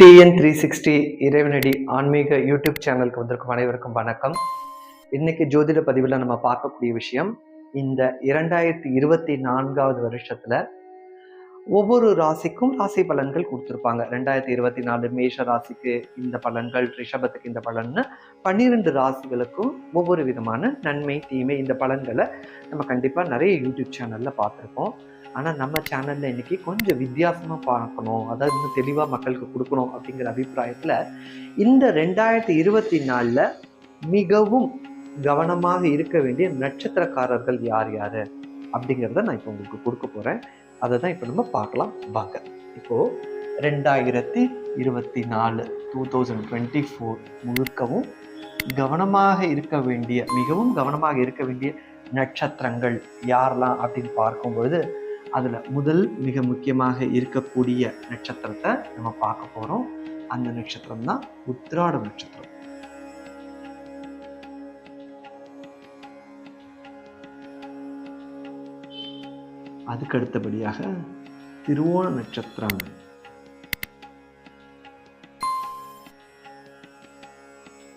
TN three sixty இறைவனடி ஆன்மீக YouTube சேனலுக்கு வந்திருக்கும் அனைவருக்கும் வணக்கம். இன்னைக்கு ஜோதிட பதிவில் நம்ம பார்க்கக்கூடிய விஷயம் இந்த இரண்டாயிரத்தி இருபத்தி நான்காவது வருஷத்துல ஒவ்வொரு ராசிக்கும் ராசி பலன்கள் கொடுத்துருப்பாங்க. ரெண்டாயிரத்தி இருபத்தி நாலு மேஷ ராசிக்கு இந்த பலன்கள் ரிஷபத்துக்கு இந்த பலன்னு பன்னிரெண்டு ராசிகளுக்கும் ஒவ்வொரு விதமான நன்மை தீமை இந்த பலன்களை நம்ம கண்டிப்பாக நிறைய யூடியூப் சேனலில் பார்த்துருப்போம். ஆனால் நம்ம சேனலில் இன்றைக்கி கொஞ்சம் வித்தியாசமாக பார்க்கணும். அதாவது இன்னும் தெளிவாக மக்களுக்கு கொடுக்கணும் அப்படிங்கிற அபிப்பிராயத்தில் இந்த ரெண்டாயிரத்தி இருபத்தி நாலில் மிகவும் கவனமாக இருக்க வேண்டிய நட்சத்திரக்காரர்கள் யார் யார்? அப்படிங்கிறத நான் இப்போ உங்களுக்கு கொடுக்க போகிறேன் அதை தான் இப்போ நம்ம பார்க்கலாம். வாங்க. இப்போது ரெண்டாயிரத்தி இருபத்தி நாலு டூ தௌசண்ட் டுவெண்ட்டி ஃபோர் முழுக்கவும் கவனமாக இருக்க வேண்டிய மிகவும் கவனமாக இருக்க வேண்டிய நட்சத்திரங்கள் யாரெல்லாம் அப்படின்னு பார்க்கும்பொழுது அதில் முதல் மிக முக்கியமாக இருக்கக்கூடிய நட்சத்திரத்தை நம்ம பார்க்க போகிறோம் அந்த நட்சத்திரம் தான் உத்திராட நட்சத்திரம். அதுக்கு அடுத்தபடியாக திருவோண நட்சத்திரம்.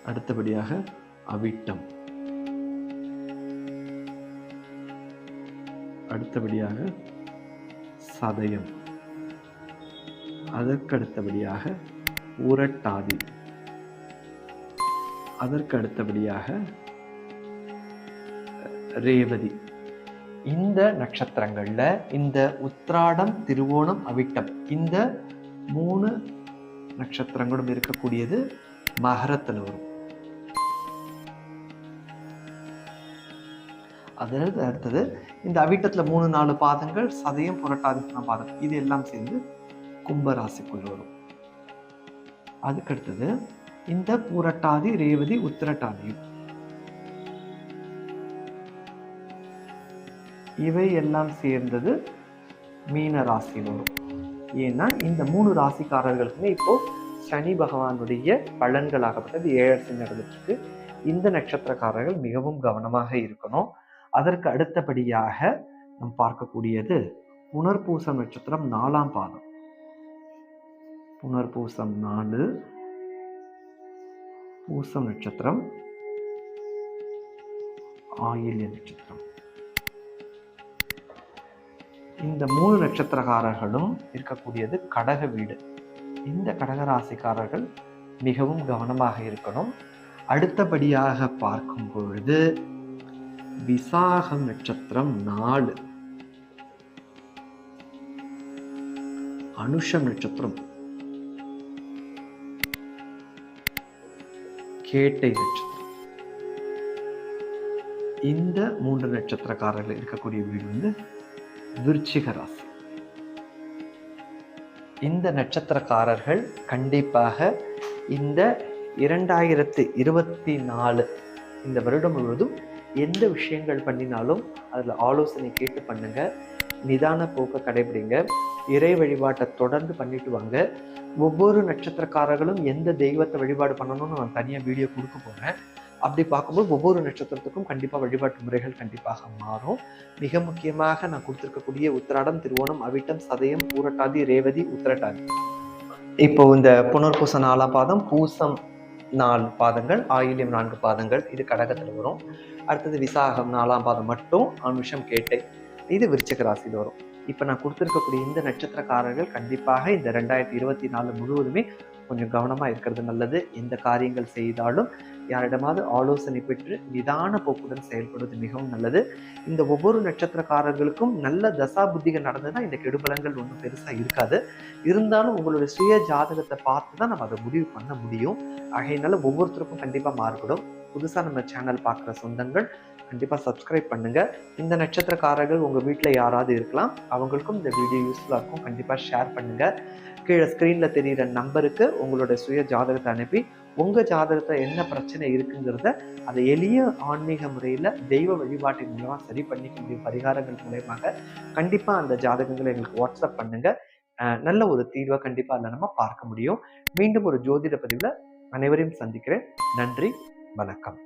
அடுத்தபடியாக அவிட்டம். அடுத்தபடியாக சதயம். அதற்கு அடுத்தபடியாக உரட்டாதி அதற்கு அடுத்தபடியாக ரேவதி. இந்த நட்சத்திரங்களில் இந்த உத்ராடம் திருவோணம் அவிட்டம் இந்த மூணு நட்சத்திரங்களும் இருக்கக்கூடியது மகரத்தில் வரும். அதாவது அடுத்தது இந்த அவிட்டத்தில் மூணு நாலு பாதங்கள் சதயம் புரட்டாதி பாதம். இது எல்லாம் சேர்ந்து கும்பராசிக்குள் வரும் அதுக்கு அடுத்தது இந்த பூரட்டாதி ரேவதி உத்திரட்டாதியும். இவை எல்லாம் சேர்ந்தது மீன ராசியில் வரும் ஏன்னா இந்த மூணு ராசிக்காரர்களுக்குமே இப்போ சனி பகவானுடைய பலன்களாகப்பட்டது ஏழரசி நடந்துட்டு இந்த நட்சத்திரக்காரர்கள் மிகவும் கவனமாக இருக்கணும். அதற்கு அடுத்தபடியாக நாம் பார்க்கக்கூடியது புனர்பூசம் நட்சத்திரம் நாலாம் பாதம். புனர்பூசம் நாலு பூசம் நட்சத்திரம் ஆயில்ய நட்சத்திரம். இந்த மூணு நட்சத்திரக்காரர்களும் இருக்கக்கூடியது கடக வீடு. இந்த கடகராசிக்காரர்கள் மிகவும் கவனமாக இருக்கணும். அடுத்தபடியாக பார்க்கும் பொழுது விசாகம் நட்சத்திரம் நாலு. அனுஷம் நட்சத்திரம். கேட்டை நட்சத்திரம். இந்த மூன்று நட்சத்திரக்காரர்கள் இருக்கக்கூடிய வீடு வந்து விருச்சிக ராசி. இந்த நட்சத்திரக்காரர்கள் கண்டிப்பாக இந்த இரண்டாயிரத்து இருபத்தி நாலு இந்த வருடம் முழுவதும் எந்த விஷயங்கள் பண்ணினாலும் அதில் ஆலோசனை கேட்டு பண்ணுங்கள் நிதான போக்கை கடைபிடிங்க. இறை வழிபாட்டை தொடர்ந்து பண்ணிட்டு வாங்க. ஒவ்வொரு நட்சத்திரக்காரர்களும் எந்த தெய்வத்தை வழிபாடு பண்ணணும்னு நான் தனியாக வீடியோ கொடுக்க போகிறேன் அப்படி பார்க்கும்போது ஒவ்வொரு நட்சத்திரத்துக்கும் கண்டிப்பாக வழிபாட்டு முறைகள் கண்டிப்பாக மாறும். மிக முக்கியமாக நான் கொடுத்துருக்கக்கூடிய உத்திராடம் திருவோணம் அவிட்டம் சதயம் பூரட்டாதி ரேவதி உத்திரட்டாதி. இப்போ இந்த புனர்பூச நாலாம் பாதம் பூசம் நாலு பாதங்கள் ஆயில்யம் நான்கு பாதங்கள் இது கடகத்தில் வரும். அடுத்தது விசாகம் நாலாம் பாதம் மட்டும் அனுஷம் கேட்டை இது விருச்சக ராசியில் வரும். இப்போ நான் கொடுத்துருக்கக்கூடிய இந்த நட்சத்திரக்காரர்கள் கண்டிப்பாக இந்த ரெண்டாயிரத்தி இருபத்தி நாலு முழுவதுமே கொஞ்சம் கவனமாக இருக்கிறது நல்லது. எந்த காரியங்கள் செய்தாலும் யாரிடமாவது ஆலோசனை பெற்று நிதான போக்குடன் செயல்படுவது மிகவும் நல்லது. இந்த ஒவ்வொரு நட்சத்திரக்காரர்களுக்கும் நல்ல தசா புத்திகள் நடந்ததுன்னா இந்த கெடுபலங்கள் ஒன்றும் பெருசாக இருக்காது. இருந்தாலும் உங்களுடைய சுய ஜாதகத்தை பார்த்து தான் நம்ம அதை முடிவு பண்ண முடியும். ஆகையினால ஒவ்வொருத்தருக்கும் கண்டிப்பாக மாறுபடும். புதுசாக நம்ம சேனல் பார்க்குற சொந்தங்கள் கண்டிப்பாக சப்ஸ்கிரைப் பண்ணுங்கள் இந்த நட்சத்திரக்காரர்கள் உங்கள் வீட்டில் யாராவது இருக்கலாம். அவங்களுக்கும் இந்த வீடியோ யூஸ்ஃபுல்லாக இருக்கும். கண்டிப்பாக ஷேர் பண்ணுங்கள் கீழே ஸ்க்ரீனில் தெரிகிற நம்பருக்கு உங்களோட சுய ஜாதகத்தை அனுப்பி உங்கள் ஜாதகத்தில் என்ன பிரச்சனை இருக்குங்கிறத அதை எளிய ஆன்மீக முறையில் தெய்வ வழிபாட்டின் மூலமாக சரி பண்ணிக்க முடியும். பரிகாரங்கள் மூலயமாக கண்டிப்பாக அந்த ஜாதகங்களை எங்களுக்கு வாட்ஸ்அப் பண்ணுங்கள் நல்ல ஒரு தீர்வை கண்டிப்பாக அதில் நம்ம பார்க்க முடியும். மீண்டும் ஒரு ஜோதிட பதிவில் அனைவரையும் சந்திக்கிறேன். நன்றி வணக்கம்.